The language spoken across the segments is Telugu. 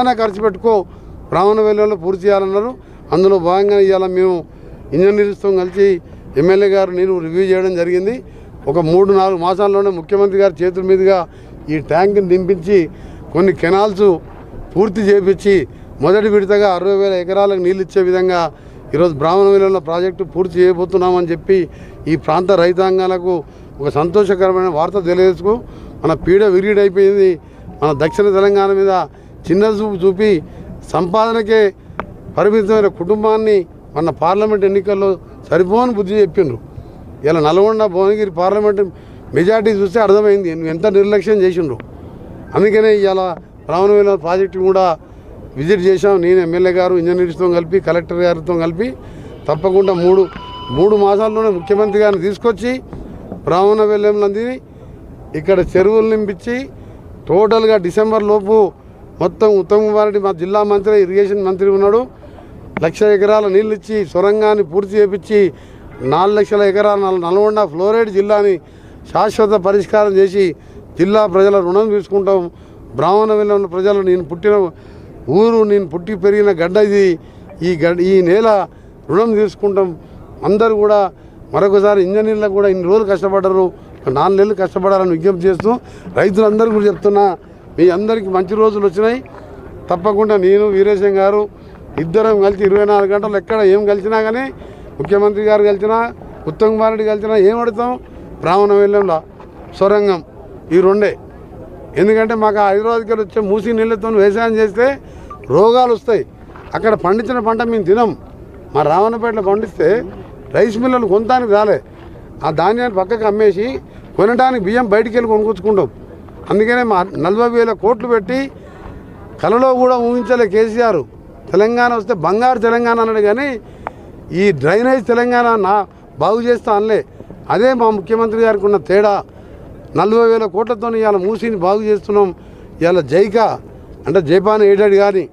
ఖర్చు పెట్టుకో బ్రాహ్మణ వేలంలో పూర్తి చేయాలన్నారు. అందులో భాగంగా ఇవాళ మేము ఇంజనీర్స్తో కలిసి ఎమ్మెల్యే గారు నేను రివ్యూ చేయడం జరిగింది. ఒక మూడు నాలుగు మాసాల్లోనే ముఖ్యమంత్రి గారి చేతుల మీదుగా ఈ ట్యాంక్ని దింపించి కొన్ని కెనాల్స్ పూర్తి చేపించి మొదటి విడతగా అరవై వేల ఎకరాలకు నీళ్ళు ఇచ్చే విధంగా ఈరోజు బ్రాహ్మణ వేలంలో ప్రాజెక్టు పూర్తి చేయబోతున్నామని చెప్పి ఈ ప్రాంత రైతాంగాలకు ఒక సంతోషకరమైన వార్త తెలియజేసుకు మన పీడ విరిగిడైపోయింది. మన దక్షిణ తెలంగాణ మీద చిన్న చూపు చూపి సంపాదనకే పరిమితమైన కుటుంబాన్ని మన పార్లమెంట్ ఎన్నికల్లో సరిపోని బుద్ధి చెప్పిండ్రు. ఇలా నల్గొండ భువనగిరి పార్లమెంట్ మెజార్టీ చూస్తే అర్థమైంది. ఎంత నిర్లక్ష్యం చేసిండ్రు. అందుకనే ఇవాళ రావణవేల ప్రాజెక్టు కూడా విజిట్ చేశాం. నేను ఎమ్మెల్యే గారు ఇంజనీర్స్తో కలిపి కలెక్టర్ గారితో కలిపి తప్పకుండా మూడు మూడు మాసాల్లోనే ముఖ్యమంత్రి గారిని తీసుకొచ్చి బ్రాహ్మణ వెల్లంలందిని ఇక్కడ చెరువులు నింపించి టోటల్గా డిసెంబర్ లోపు మొత్తం ఉత్తమ్ కుమార్ రెడ్డి మా జిల్లా మంత్రి ఇరిగేషన్ మంత్రి ఉన్నాడు. లక్ష ఎకరాల నీళ్ళు ఇచ్చి సొరంగాన్ని పూర్తి చేపించి నాలుగు లక్షల ఎకరాల నల్గొండ ఫ్లోరైడ్ జిల్లాని శాశ్వత పరిష్కారం చేసి జిల్లా ప్రజల రుణం తీసుకుంటాం. బ్రాహ్మణ ఉన్న ప్రజలు నేను పుట్టిన ఊరు నేను పుట్టి పెరిగిన గడ్డ ఇది. ఈ గడ్డ ఈ నేల రుణం తీసుకుంటాం. అందరూ కూడా మరొకసారి ఇంజనీర్లకు కూడా ఇన్ని రోజులు కష్టపడ్డారు. నాలుగు నెలలు కష్టపడాలని విజ్ఞప్తి చేస్తూ రైతులందరూ కూడా చెప్తున్నా మీ అందరికీ మంచి రోజులు వచ్చినాయి. తప్పకుండా నేను వీరేశం గారు ఇద్దరం కలిసి ఇరవై నాలుగు గంటలు ఎక్కడ ఏం కలిసినా కానీ ముఖ్యమంత్రి గారు కలిసినా ఉత్తమ్ కుమార్ రెడ్డి కలిసినా ఏం అడుగుతాం బ్రాహ్మణ వెళ్ళంలో. సొరంగం. ఈ రెండే. ఎందుకంటే మాకు హైదరాబాద్కి వచ్చే మూసి నీళ్ళతో వ్యవసాయం చేస్తే రోగాలు వస్తాయి. అక్కడ పండించిన పంట మేము తినం. మా రావణపేటలో పండిస్తే రైస్ మిల్లలు కొనడానికి రాలే. ఆ ధాన్యాన్ని పక్కకు అమ్మేసి కొనడానికి బియ్యం బయటికి వెళ్ళి కొనుక్కొచ్చుకుంటాం. అందుకనే మా నలభై వేల కోట్లు పెట్టి కలలో కూడా ఊహించలే కేసీఆర్. తెలంగాణ వస్తే బంగారు తెలంగాణ అన్నాడు కానీ ఈ డ్రైనేజ్ తెలంగాణ నా బాగు చేస్తా అనలే. అదే మా ముఖ్యమంత్రి గారికి ఉన్న తేడా. నలభై వేల కోట్లతో ఇవాళ మూసిని బాగు చేస్తున్నాం. ఇవాళ జైకా అంటే జైపాన్ ఎయిడెడ్ కానీ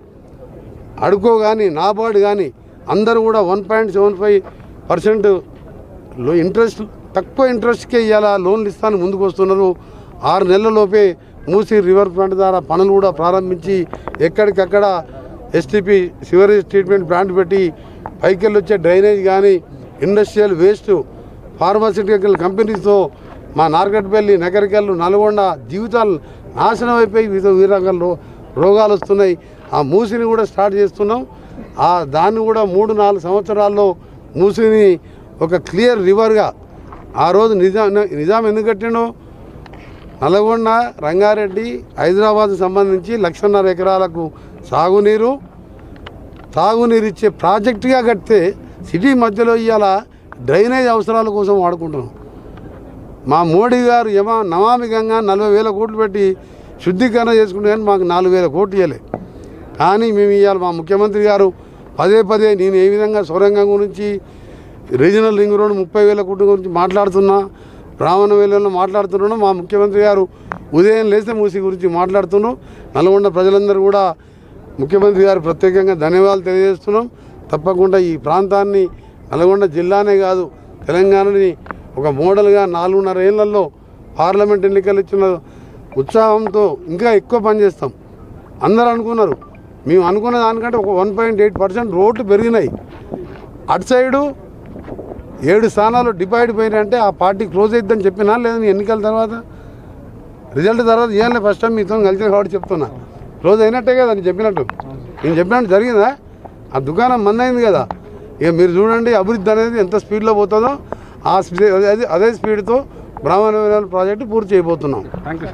అడుకో కానీ నాబార్డ్ కానీ అందరూ కూడా one point seven five percent interest తక్కువ ఇంట్రెస్ట్కే ఇవాళ లోన్లు ఇస్తాను ముందుకు వస్తున్నారు. ఆరు నెలలలోపే మూసి రివర్ ఫ్రంట్ ద్వారా పనులు కూడా ప్రారంభించి ఎక్కడికక్కడ ఎస్టీపీ సివరేజ్ ట్రీట్మెంట్ ప్లాంట్ పెట్టి పైకెళ్ళి వచ్చే డ్రైనేజ్ కానీ ఇండస్ట్రియల్ వేస్ట్ ఫార్మాసిటికల్ కంపెనీస్తో మా నార్కట్పల్లి నగరికల్లు నల్గొండ జీవితాలు నాశనం అయిపోయి వివిధ రకాల రోగాలు వస్తున్నాయి. ఆ మూసిని కూడా స్టార్ట్ చేస్తున్నాం. ఆ దాన్ని కూడా మూడు నాలుగు సంవత్సరాల్లో మూసిని ఒక క్లియర్ రివర్గా ఆ రోజు నిజాం నిజాం ఎందుకు కట్టినో నల్గొండ రంగారెడ్డి హైదరాబాద్ సంబంధించి లక్షన్నర ఎకరాలకు సాగునీరు తాగునీరు ఇచ్చే ప్రాజెక్టుగా కడితే సిటీ మధ్యలో ఇవాళ డ్రైనేజ్ అవసరాల కోసం వాడుకుంటున్నాం. మా మోడీ గారు యమా నమామి గంగా నలభై వేల కోట్లు పెట్టి శుద్ధీకరణ చేసుకుంటే కానీ మాకు నాలుగు వేల కోట్లు ఇవ్వలే కానీ మేము ఇవాళ మా ముఖ్యమంత్రి గారు పదే పదే నేను ఏ విధంగా సొరంగం గురించి రీజనల్ రింగ్ రోడ్ ముప్పై వేల కోట్ల గురించి మాట్లాడుతున్నా బ్రాహ్మణ వేలలో మాట్లాడుతున్నాను మా ముఖ్యమంత్రి గారు ఉదయం లేస్తే మూసి గురించి మాట్లాడుతున్నాం నల్గొండ ప్రజలందరూ కూడా ముఖ్యమంత్రి గారు ప్రత్యేకంగా ధన్యవాదాలు తెలియజేస్తున్నాం. తప్పకుండా ఈ ప్రాంతాన్ని నల్గొండ జిల్లానే కాదు తెలంగాణని ఒక మోడల్గా నాలుగున్నర ఏళ్ళలో పార్లమెంట్ ఎన్నికలు ఇచ్చిన ఉత్సాహంతో ఇంకా ఎక్కువ పనిచేస్తాం అందరూ అనుకున్నారు. మేము అనుకున్న దానికంటే ఒక వన్ పాయింట్ ఎయిట్ పర్సెంట్ రోడ్లు పెరిగినాయి. అటు సైడు ఏడు స్థానాలు డిపాయిడ్ పోయినంటే ఆ పార్టీ క్లోజ్ అయిద్దని చెప్పినా లేదని ఎన్నికల తర్వాత? రిజల్ట్ తర్వాత ఇవ్వాలి ఫస్ట్ టైం మీతో కలిసిన కాబట్టి చెప్తున్నా. క్లోజ్ అయినట్టే కదా అని చెప్పినట్టు. నేను చెప్పినట్టు జరిగిందా? ఆ దుకాణం మందైంది అయింది కదా. ఇక మీరు చూడండి అభివృద్ధి అనేది ఎంత స్పీడ్లో పోతుందో ఆ అదే అదే స్పీడ్తో బ్రాహ్మణ ప్రాజెక్టు పూర్తి చేయబోతున్నాం. Thank you